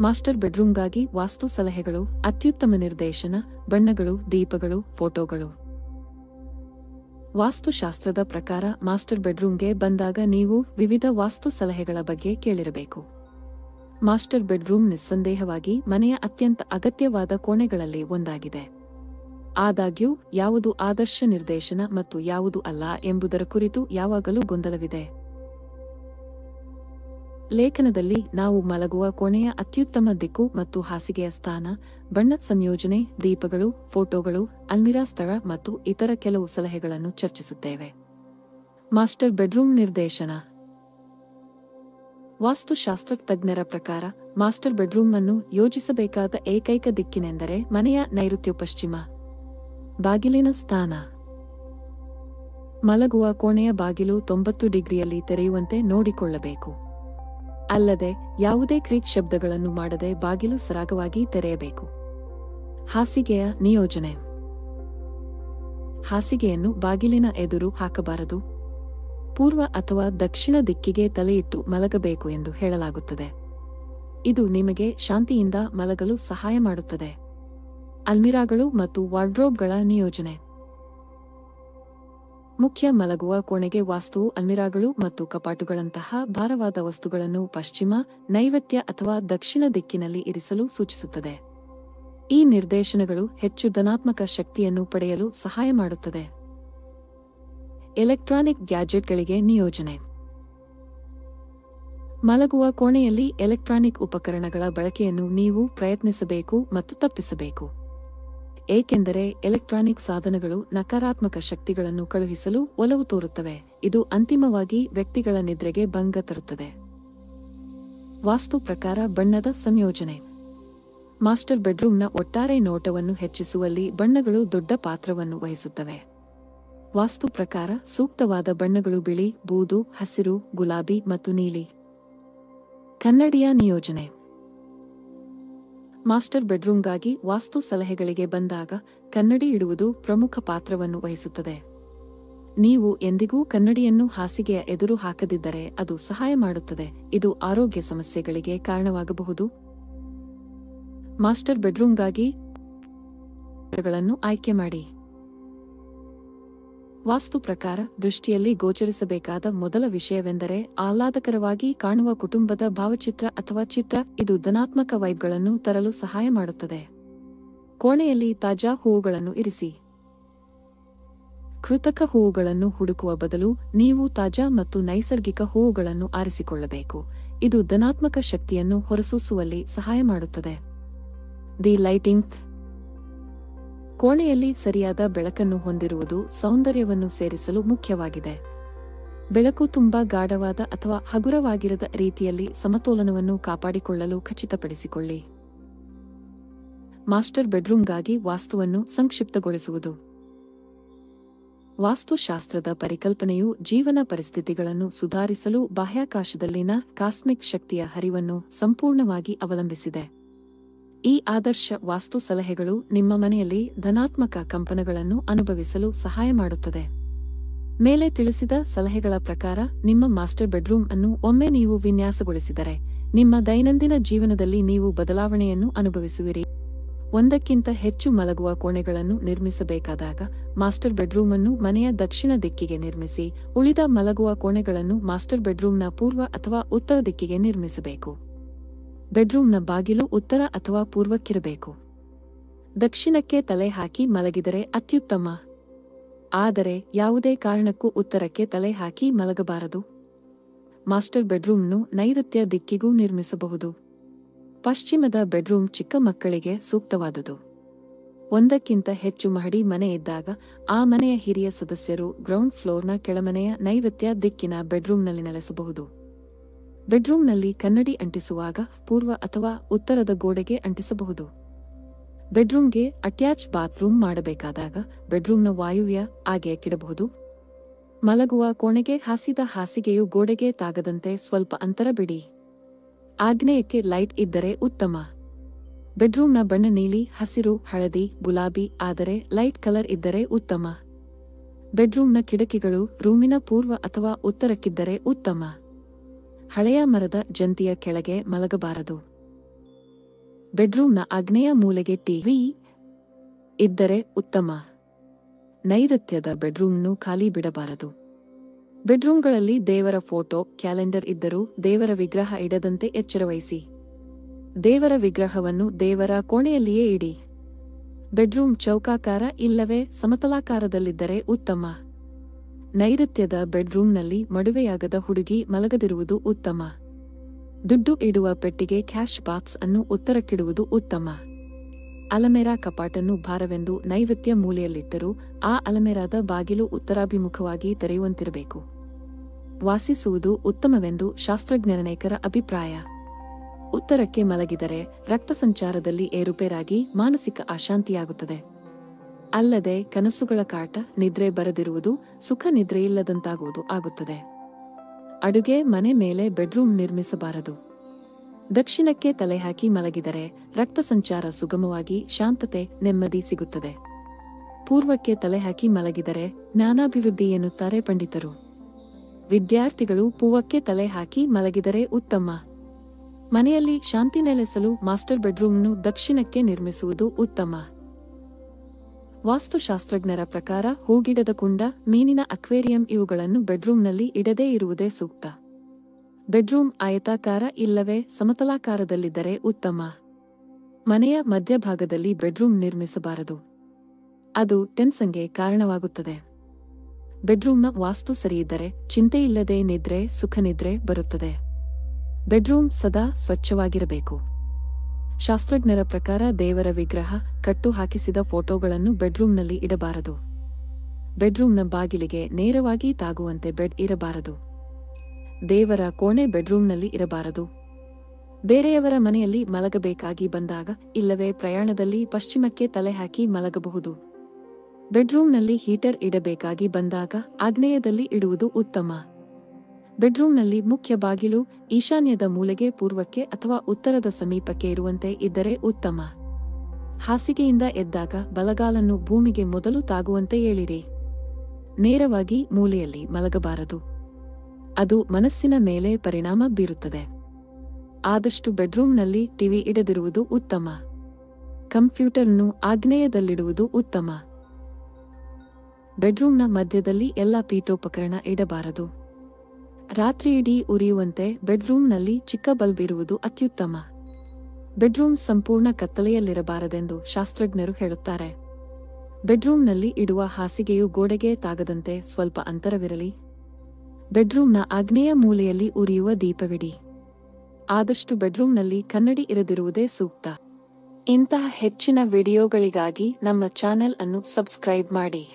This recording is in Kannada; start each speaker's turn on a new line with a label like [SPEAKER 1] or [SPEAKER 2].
[SPEAKER 1] ಮಾಸ್ಟರ್ ಬೆಡ್ರೂಮ್ಗಾಗಿ ವಾಸ್ತು ಸಲಹೆಗಳು, ಅತ್ಯುತ್ತಮ ನಿರ್ದೇಶನ, ಬಣ್ಣಗಳು, ದೀಪಗಳು, ಫೋಟೋಗಳು. ವಾಸ್ತುಶಾಸ್ತ್ರದ ಪ್ರಕಾರ ಮಾಸ್ಟರ್ ಬೆಡ್ರೂಮ್ಗೆ ಬಂದಾಗ ನೀವು ವಿವಿಧ ವಾಸ್ತು ಸಲಹೆಗಳ ಬಗ್ಗೆ ಕೇಳಿರಬೇಕು. ಮಾಸ್ಟರ್ ಬೆಡ್ರೂಮ್ ನಿಸ್ಸಂದೇಹವಾಗಿ ಮನೆಯ ಅತ್ಯಂತ ಅಗತ್ಯವಾದ ಕೋಣೆಗಳಲ್ಲಿ ಒಂದಾಗಿದೆ. ಆದಾಗ್ಯೂ, ಯಾವುದು ಆದರ್ಶ ನಿರ್ದೇಶನ ಮತ್ತು ಯಾವುದು ಅಲ್ಲ ಎಂಬುದರ ಕುರಿತು ಯಾವಾಗಲೂ ಗೊಂದಲವಿದೆ. ಲೇಖನದಲ್ಲಿ ನಾವು ಮಲಗುವ ಕೋಣೆಯ ಅತ್ಯುತ್ತಮ ದಿಕ್ಕು ಮತ್ತು ಹಾಸಿಗೆಯ ಸ್ಥಾನ, ಬಣ್ಣದ ಸಂಯೋಜನೆ, ದೀಪಗಳು, ಫೋಟೋಗಳು, ಅಲ್ಮಿರಾ ಸ್ಥಳ ಮತ್ತು ಇತರ ಕೆಲವು ಸಲಹೆಗಳನ್ನು ಚರ್ಚಿಸುತ್ತೇವೆ. ಮಾಸ್ಟರ್ ಬೆಡ್ರೂಮ್ ನಿರ್ದೇಶನ. ವಾಸ್ತುಶಾಸ್ತ್ರ ತಜ್ಞರ ಪ್ರಕಾರ, ಮಾಸ್ಟರ್ ಬೆಡ್ರೂಮ್ ಅನ್ನು ಯೋಜಿಸಬೇಕಾದ ಏಕೈಕ ದಿಕ್ಕಿನೆಂದರೆ ಮನೆಯ ನೈಋತ್ಯ ಪಶ್ಚಿಮ ಬಾಗಿಲಿನ ಸ್ಥಾನ. ಮಲಗುವ ಕೋಣೆಯ ಬಾಗಿಲು ತೊಂಬತ್ತು ಡಿಗ್ರಿಯಲ್ಲಿ ತೆರೆಯುವಂತೆ ನೋಡಿಕೊಳ್ಳಬೇಕು. ಅಲ್ಲದೆ ಯಾವುದೇ ಕ್ರೀಕ್ ಶಬ್ದಗಳನ್ನು ಮಾಡದೆ ಬಾಗಿಲು ಸರಾಗವಾಗಿ ತೆರೆಯಬೇಕು. ಹಾಸಿಗೆಯ ನಿಯೋಜನೆ. ಹಾಸಿಗೆಯನ್ನು ಬಾಗಿಲಿನ ಎದುರು ಹಾಕಬಾರದು. ಪೂರ್ವ ಅಥವಾ ದಕ್ಷಿಣ ದಿಕ್ಕಿಗೆ ತಲೆಯಿಟ್ಟು ಮಲಗಬೇಕು ಎಂದು ಹೇಳಲಾಗುತ್ತದೆ. ಇದು ನಿಮಗೆ ಶಾಂತಿಯಿಂದ ಮಲಗಲು ಸಹಾಯ ಮಾಡುತ್ತದೆ. ಅಲ್ಮಿರಾಗಳು ಮತ್ತು ವಾರ್ಡ್ರೋಬ್ಗಳ ನಿಯೋಜನೆ. ಮುಖ್ಯ ಮಲಗುವ ಕೋಣೆಗೆ ವಾಸ್ತುವು ಅಲ್ಮಿರಾಗಳು ಮತ್ತು ಕಪಾಟುಗಳಂತಹ ಭಾರವಾದ ವಸ್ತುಗಳನ್ನು ಪಶ್ಚಿಮ ನೈವತ್ಯ ಅಥವಾ ದಕ್ಷಿಣ ದಿಕ್ಕಿನಲ್ಲಿ ಇರಿಸಲು ಸೂಚಿಸುತ್ತದೆ. ಈ ನಿರ್ದೇಶನಗಳು ಹೆಚ್ಚು ಧನಾತ್ಮಕ ಶಕ್ತಿಯನ್ನು ಪಡೆಯಲು ಸಹಾಯ ಮಾಡುತ್ತದೆ. ಎಲೆಕ್ಟ್ರಾನಿಕ್ ಗ್ಯಾಜೆಟ್ಗಳಿಗೆ ನಿಯೋಜನೆ. ಮಲಗುವ ಕೋಣೆಯಲ್ಲಿ ಎಲೆಕ್ಟ್ರಾನಿಕ್ ಉಪಕರಣಗಳ ಬಳಕೆಯನ್ನು ನೀವು ಪ್ರಯತ್ನಿಸಬೇಕು ಮತ್ತು ತಪ್ಪಿಸಬೇಕು. ಏಕೆಂದರೆ ಎಲೆಕ್ಟ್ರಾನಿಕ್ ಸಾಧನಗಳು ನಕಾರಾತ್ಮಕ ಶಕ್ತಿಗಳನ್ನು ಕಳುಹಿಸಲು ಒಲವು ತೋರುತ್ತವೆ. ಇದು ಅಂತಿಮವಾಗಿ ವ್ಯಕ್ತಿಗಳ ನಿದ್ರೆಗೆ ಭಂಗ ತರುತ್ತದೆ. ವಾಸ್ತು ಪ್ರಕಾರ ಬಣ್ಣದ ಸಂಯೋಜನೆ. ಮಾಸ್ಟರ್ ಬೆಡ್ರೂಮ್ನ ಒಟ್ಟಾರೆ ನೋಟವನ್ನು ಹೆಚ್ಚಿಸುವಲ್ಲಿ ಬಣ್ಣಗಳು ದೊಡ್ಡ ಪಾತ್ರವನ್ನು ವಹಿಸುತ್ತವೆ. ವಾಸ್ತು ಪ್ರಕಾರ ಸೂಕ್ತವಾದ ಬಣ್ಣಗಳು ಬಿಳಿ, ಬೂದು, ಹಸಿರು, ಗುಲಾಬಿ ಮತ್ತು ನೀಲಿ. ಕನ್ನಡಿಯ ನಿಯೋಜನೆ. ಮಾಸ್ಟರ್ ಬೆಡ್ರೂಮ್ಗಾಗಿ ವಾಸ್ತು ಸಲಹೆಗಳಿಗೆ ಬಂದಾಗ ಕನ್ನಡಿ ಇಡುವುದು ಪ್ರಮುಖ ಪಾತ್ರವನ್ನು ವಹಿಸುತ್ತದೆ. ನೀವು ಎಂದಿಗೂ ಕನ್ನಡಿಯನ್ನು ಹಾಸಿಗೆಯ ಎದುರು ಹಾಕದಿದ್ದರೆ ಅದು ಸಹಾಯ ಮಾಡುತ್ತದೆ. ಇದು ಆರೋಗ್ಯ ಸಮಸ್ಯೆಗಳಿಗೆ ಕಾರಣವಾಗಬಹುದು. ಮಾಸ್ಟರ್ ಬೆಡ್ರೂಮ್ಗಾಗಿ ಆಯ್ಕೆ ಮಾಡಿ. ವಾಸ್ತು ಪ್ರಕಾರ ದೃಷ್ಟಿಯಲ್ಲಿ ಗೋಚರಿಸಬೇಕಾದ ಮೊದಲ ವಿಷಯವೆಂದರೆ ಆಹ್ಲಾದಕರವಾಗಿ ಕಾಣುವ ಕುಟುಂಬದ ಭಾವಚಿತ್ರ ಅಥವಾ ಚಿತ್ರ. ಇದು ಧನಾತ್ಮಕ ವೈಬ್ಗಳನ್ನು ತರಲು ಸಹಾಯ ಮಾಡುತ್ತದೆ. ಕೋಣೆಯಲ್ಲಿ ತಾಜಾ ಹೂವುಗಳನ್ನು ಇರಿಸಿ. ಕೃತಕ ಹೂವುಗಳನ್ನು ಹುಡುಕುವ ಬದಲು ನೀವು ತಾಜಾ ಮತ್ತು ನೈಸರ್ಗಿಕ ಹೂವುಗಳನ್ನು ಆರಿಸಿಕೊಳ್ಳಬೇಕು. ಇದು ಧನಾತ್ಮಕ ಶಕ್ತಿಯನ್ನು ಹೊರಸೂಸುವಲ್ಲಿ ಸಹಾಯ ಮಾಡುತ್ತದೆ. ದಿ ಲೈಟಿಂಗ್ ಕೋಣೆಯಲ್ಲಿ ಸರಿಯಾದ ಬೆಳಕನ್ನು ಹೊಂದಿರುವುದು ಸೌಂದರ್ಯವನ್ನು ಸೇರಿಸಲು ಮುಖ್ಯವಾಗಿದೆ. ಬೆಳಕು ತುಂಬಾ ಗಾಢವಾದ ಅಥವಾ ಹಗುರವಾಗಿರದ ರೀತಿಯಲ್ಲಿ ಸಮತೋಲನವನ್ನು ಕಾಪಾಡಿಕೊಳ್ಳಲು ಖಚಿತಪಡಿಸಿಕೊಳ್ಳಿ. ಮಾಸ್ಟರ್ ಬೆಡ್ರೂಮ್ಗಾಗಿ ವಾಸ್ತುವನ್ನು ಸಂಕ್ಷಿಪ್ತಗೊಳಿಸುವುದು. ವಾಸ್ತುಶಾಸ್ತ್ರದ ಪರಿಕಲ್ಪನೆಯು ಜೀವನ ಪರಿಸ್ಥಿತಿಗಳನ್ನು ಸುಧಾರಿಸಲು ಬಾಹ್ಯಾಕಾಶದಲ್ಲಿನ ಕಾಸ್ಮಿಕ್ ಶಕ್ತಿಯ ಹರಿವನ್ನು ಸಂಪೂರ್ಣವಾಗಿ ಅವಲಂಬಿಸಿದೆ. ಈ ಆದರ್ಶ ವಾಸ್ತು ಸಲಹೆಗಳು ನಿಮ್ಮ ಮನೆಯಲ್ಲಿ ಧನಾತ್ಮಕ ಕಂಪನಗಳನ್ನು ಅನುಭವಿಸಲು ಸಹಾಯ ಮಾಡುತ್ತದೆ. ಮೇಲೆ ತಿಳಿಸಿದ ಸಲಹೆಗಳ ಪ್ರಕಾರ ನಿಮ್ಮ ಮಾಸ್ಟರ್ ಬೆಡ್ರೂಮ್ ಅನ್ನು ಒಮ್ಮೆ ನೀವು ವಿನ್ಯಾಸಗೊಳಿಸಿದರೆ, ನಿಮ್ಮ ದೈನಂದಿನ ಜೀವನದಲ್ಲಿ ನೀವು ಬದಲಾವಣೆಯನ್ನು ಅನುಭವಿಸುವಿರಿ. ಒಂದಕ್ಕಿಂತ ಹೆಚ್ಚು ಮಲಗುವ ಕೋಣೆಗಳನ್ನು ನಿರ್ಮಿಸಬೇಕಾದಾಗ ಮಾಸ್ಟರ್ ಬೆಡ್ರೂಮ್ ಅನ್ನು ಮನೆಯ ದಕ್ಷಿಣ ದಿಕ್ಕಿಗೆ ನಿರ್ಮಿಸಿ, ಉಳಿದ ಮಲಗುವ ಕೋಣೆಗಳನ್ನು ಮಾಸ್ಟರ್ ಬೆಡ್ರೂಮ್ನ ಪೂರ್ವ ಅಥವಾ ಉತ್ತರ ದಿಕ್ಕಿಗೆ ನಿರ್ಮಿಸಬೇಕು. ಬೆಡ್ರೂಮ್ನ ಬಾಗಿಲು ಉತ್ತರ ಅಥವಾ ಪೂರ್ವಕ್ಕಿರಬೇಕು. ದಕ್ಷಿಣಕ್ಕೆ ತಲೆ ಹಾಕಿ ಮಲಗಿದರೆ ಅತ್ಯುತ್ತಮ. ಆದರೆ ಯಾವುದೇ ಕಾರಣಕ್ಕೂ ಉತ್ತರಕ್ಕೆ ತಲೆ ಹಾಕಿ ಮಲಗಬಾರದು. ಮಾಸ್ಟರ್ ಬೆಡ್ರೂಮ್ನು ನೈಋತ್ಯ ದಿಕ್ಕಿಗೂ ನಿರ್ಮಿಸಬಹುದು. ಪಶ್ಚಿಮದ ಬೆಡ್ರೂಮ್ ಚಿಕ್ಕ ಮಕ್ಕಳಿಗೆ ಸೂಕ್ತವಾದುದು. ಒಂದಕ್ಕಿಂತ ಹೆಚ್ಚು ಮಹಡಿ ಮನೆ ಇದ್ದಾಗ ಆ ಮನೆಯ ಹಿರಿಯ ಸದಸ್ಯರು ಗ್ರೌಂಡ್ ಫ್ಲೋರ್ನ ಕೆಳಮನೆಯ ನೈಋತ್ಯ ದಿಕ್ಕಿನ ಬೆಡ್ರೂಮ್ನಲ್ಲಿ ನೆಲೆಸಬಹುದು. ಬೆಡ್ರೂಮ್ನಲ್ಲಿ ಕನ್ನಡಿ ಅಂಟಿಸುವಾಗ ಪೂರ್ವ ಅಥವಾ ಉತ್ತರದ ಗೋಡೆಗೆ ಅಂಟಿಸಬಹುದು. ಬೆಡ್ರೂಮ್ಗೆ ಅಟ್ಯಾಚ್ ಬಾತ್ರೂಮ್ ಮಾಡಬೇಕಾದಾಗ ಬೆಡ್ರೂಮ್ನ ವಾಯುವ್ಯ ಆಗೆಯಕ್ಕಿಡಬಹುದು ಮಲಗುವ ಕೋಣೆಗೆ ಹಾಸಿದ ಹಾಸಿಗೆಯು ಗೋಡೆಗೆ ತಾಗದಂತೆ ಸ್ವಲ್ಪ ಅಂತರ ಬಿಡಿ. ಆಗ್ನೇಯಕ್ಕೆ ಲೈಟ್ ಇದ್ದರೆ ಉತ್ತಮ. ಬೆಡ್ರೂಮ್ನ ಬಣ್ಣ ನೀಲಿ, ಹಸಿರು, ಹಳದಿ, ಗುಲಾಬಿ, ಆದರೆ ಲೈಟ್ ಕಲರ್ ಇದ್ದರೆ ಉತ್ತಮ. ಬೆಡ್ರೂಮ್ನ ಕಿಟಕಿಗಳು ರೂಮಿನ ಪೂರ್ವ ಅಥವಾ ಉತ್ತರಕ್ಕಿದ್ದರೆ ಉತ್ತಮ. ಹಳೆಯ ಮರದ ಜಂತಿಯ ಕೆಳಗೆ ಮಲಗಬಾರದು. ಬೆಡ್ರೂಮ್ನ ಆಗ್ನೇಯ ಮೂಲೆಗೆ ಟಿವಿ ಇದ್ದರೆ ಉತ್ತಮ. ನೈಋತ್ಯದ ಬೆಡ್ರೂಮ್ನು ಖಾಲಿ ಬಿಡಬಾರದು. ಬೆಡ್ರೂಮ್ಗಳಲ್ಲಿ ದೇವರ ಫೋಟೋ, ಕ್ಯಾಲೆಂಡರ್ ಇದ್ದರೂ ದೇವರ ವಿಗ್ರಹ ಇಡದಂತೆ ಎಚ್ಚರವಹಿಸಿ. ದೇವರ ವಿಗ್ರಹವನ್ನು ದೇವರ ಕೋಣೆಯಲ್ಲಿಯೇ ಇಡಿ. ಬೆಡ್ರೂಮ್ ಚೌಕಾಕಾರ ಇಲ್ಲವೇ ಸಮತಲಾಕಾರದಲ್ಲಿದ್ದರೆ ಉತ್ತಮ. ನೈಋತ್ಯದ ಬೆಡ್ರೂಮ್ನಲ್ಲಿ ಮಡುವೆಯಾಗದ ಹುಡುಗಿ ಮಲಗದಿರುವುದು ಉತ್ತಮ. ದುಡ್ಡು ಇಡುವ ಪೆಟ್ಟಿಗೆ ಕ್ಯಾಶ್ ಬಾಕ್ಸ್ ಅನ್ನು ಉತ್ತರಕ್ಕಿಡುವುದು ಉತ್ತಮ. ಅಲಮೆರಾ ಕಪಾಟನ್ನು ಭಾರವೆಂದು ನೈಋತ್ಯ ಮೂಲೆಯಲ್ಲಿಟ್ಟರೂ ಆ ಅಲಮೆರಾದ ಬಾಗಿಲು ಉತ್ತರಾಭಿಮುಖವಾಗಿ ತೆರೆಯುವಂತಿರಬೇಕು. ವಾಸಿಸುವುದು ಉತ್ತಮವೆಂದು ಶಾಸ್ತ್ರಜ್ಞರನೇಕರ ಅಭಿಪ್ರಾಯ. ಉತ್ತರಕ್ಕೆ ಮಲಗಿದರೆ ರಕ್ತ ಸಂಚಾರದಲ್ಲಿ ಏರುಪೇರಾಗಿ ಮಾನಸಿಕ ಅಶಾಂತಿಯಾಗುತ್ತದೆ. ಅಲ್ಲದೆ ಕನಸುಗಳ ಕಾಟ ನಿದ್ರೆ ಬರದಿರುವುದು, ಸುಖ ನಿದ್ರೆಯಿಲ್ಲದಂತಾಗುವುದು ಆಗುತ್ತದೆ. ಅಡುಗೆ ಮನೆ ಮೇಲೆ ಬೆಡ್ರೂಮ್ ನಿರ್ಮಿಸಬಾರದು. ದಕ್ಷಿಣಕ್ಕೆ ತಲೆ ಹಾಕಿ ಮಲಗಿದರೆ ರಕ್ತ ಸಂಚಾರ ಸುಗಮವಾಗಿ, ಶಾಂತತೆ, ನೆಮ್ಮದಿ ಸಿಗುತ್ತದೆ. ಪೂರ್ವಕ್ಕೆ ತಲೆ ಹಾಕಿ ಮಲಗಿದರೆ ಜ್ಞಾನಾಭಿವೃದ್ಧಿ ಎನ್ನುತ್ತಾರೆ ಪಂಡಿತರು. ವಿದ್ಯಾರ್ಥಿಗಳು ಪೂವಕ್ಕೆ ತಲೆ ಹಾಕಿ ಮಲಗಿದರೆ ಉತ್ತಮ. ಮನೆಯಲ್ಲಿ ಶಾಂತಿ ನೆಲೆಸಲು ಮಾಸ್ಟರ್ ಬೆಡ್ರೂಮ್ನು ದಕ್ಷಿಣಕ್ಕೆ ನಿರ್ಮಿಸುವುದು ಉತ್ತಮ. ವಾಸ್ತುಶಾಸ್ತ್ರಜ್ಞರ ಪ್ರಕಾರ ಹೂಗಿಡದ ಕುಂಡ, ಮೀನಿನ ಅಕ್ವೇರಿಯಂ ಇವುಗಳನ್ನು ಬೆಡ್ರೂಮ್ನಲ್ಲಿ ಇಡದೇ ಇರುವುದೇ ಸೂಕ್ತ. ಬೆಡ್ರೂಮ್ ಆಯತಾಕಾರ ಇಲ್ಲವೇ ಸಮತಲಾಕಾರದಲ್ಲಿದ್ದರೆ ಉತ್ತಮ. ಮನೆಯ ಮಧ್ಯಭಾಗದಲ್ಲಿ ಬೆಡ್ರೂಮ್ ನಿರ್ಮಿಸಬಾರದು. ಅದು ಟೆನ್ಸನ್ಗೆ ಕಾರಣವಾಗುತ್ತದೆ. ಬೆಡ್ರೂಮ್ನ ವಾಸ್ತು ಸರಿಯಿದ್ದರೆ, ಚಿಂತೆಯಿಲ್ಲದೆ ನಿದ್ರೆ ಸುಖನಿದ್ರೆ ಬರುತ್ತದೆ. ಬೆಡ್ರೂಮ್ ಸದಾ ಸ್ವಚ್ಛವಾಗಿರಬೇಕು. ಶಾಸ್ತ್ರಜ್ಞರ ಪ್ರಕಾರ ದೇವರ ವಿಗ್ರಹ ಕಟ್ಟು ಹಾಕಿಸಿದ ಫೋಟೋಗಳನ್ನು ಬೆಡ್ರೂಮ್ನಲ್ಲಿ ಇಡಬಾರದು. ಬೆಡ್ರೂಮ್ನ ಬಾಗಿಲಿಗೆ ನೇರವಾಗಿ ತಾಗುವಂತೆ ಬೆಡ್ ಇರಬಾರದು. ದೇವರ ಕೋಣೆ ಬೆಡ್ರೂಮ್ನಲ್ಲಿ ಇರಬಾರದು. ಬೇರೆಯವರ ಮನೆಯಲ್ಲಿ ಮಲಗಬೇಕಾಗಿ ಬಂದಾಗ ಇಲ್ಲವೇ ಪ್ರಯಾಣದಲ್ಲಿ ಪಶ್ಚಿಮಕ್ಕೆ ತಲೆ ಹಾಕಿ ಮಲಗಬಹುದು. ಬೆಡ್ರೂಮ್ನಲ್ಲಿ ಹೀಟರ್ ಇಡಬೇಕಾಗಿ ಬಂದಾಗ ಆಗ್ನೇಯದಲ್ಲಿ ಇಡುವುದು ಉತ್ತಮ. ಬೆಡ್ರೂಮ್ನಲ್ಲಿ ಮುಖ್ಯ ಬಾಗಿಲು, ಈಶಾನ್ಯದ ಮೂಲೆಗೆ ಪೂರ್ವಕ್ಕೆ ಅಥವಾ ಉತ್ತರದ ಸಮೀಪಕ್ಕೆ ಇರುವಂತೆ ಇದ್ದರೆ ಉತ್ತಮ. ಹಾಸಿಗೆಯಿಂದ ಎದ್ದಾಗ ಬಲಗಾಲನ್ನು ಭೂಮಿಗೆ ಮೊದಲು ತಾಗುವಂತೆ ಏಳಿರಿ ನೇರವಾಗಿ ಮೂಲೆಯಲ್ಲಿ ಮಲಗಬಾರದು. ಅದು ಮನಸ್ಸಿನ ಮೇಲೆ ಪರಿಣಾಮ ಬೀರುತ್ತದೆ. ಆದಷ್ಟು ಬೆಡ್ರೂಮ್ನಲ್ಲಿ ಟಿವಿ ಇಡದಿರುವುದು ಉತ್ತಮ. ಕಂಪ್ಯೂಟರ್ನು ಆಗ್ನೇಯದಲ್ಲಿಡುವುದು ಉತ್ತಮ. ಬೆಡ್ರೂಮ್ನ ಮಧ್ಯದಲ್ಲಿ ಎಲ್ಲ ಪೀಠೋಪಕರಣ ಇಡಬಾರದು. ರಾತ್ರಿಯಿಡೀ ಉರಿಯುವಂತೆ ಬೆಡ್ರೂಮ್ನಲ್ಲಿ ಚಿಕ್ಕ ಬಲ್ಬ್ ಇರುವುದು ಅತ್ಯುತ್ತಮ. ಬೆಡ್ರೂಮ್ ಸಂಪೂರ್ಣ ಕತ್ತಲೆಯಲ್ಲಿರಬಾರದೆಂದು ಶಾಸ್ತ್ರಜ್ಞರು ಹೇಳುತ್ತಾರೆ. ಬೆಡ್ರೂಮ್ನಲ್ಲಿ ಇಡುವ ಹಾಸಿಗೆಯು ಗೋಡೆಗೆ ತಾಗದಂತೆ ಸ್ವಲ್ಪ ಅಂತರವಿರಲಿ. ಬೆಡ್ರೂಮ್ನ ಆಗ್ನೇಯ ಮೂಲೆಯಲ್ಲಿ ಉರಿಯುವ ದೀಪವಿಡಿ. ಆದಷ್ಟು ಬೆಡ್ರೂಮ್ನಲ್ಲಿ ಕನ್ನಡಿ ಇರದಿರುವುದೇ ಸೂಕ್ತ. ಇಂತಹ ಹೆಚ್ಚಿನ ವಿಡಿಯೋಗಳಿಗಾಗಿ ನಮ್ಮ ಚಾನೆಲ್ ಅನ್ನು ಸಬ್ಸ್ಕ್ರೈಬ್ ಮಾಡಿ.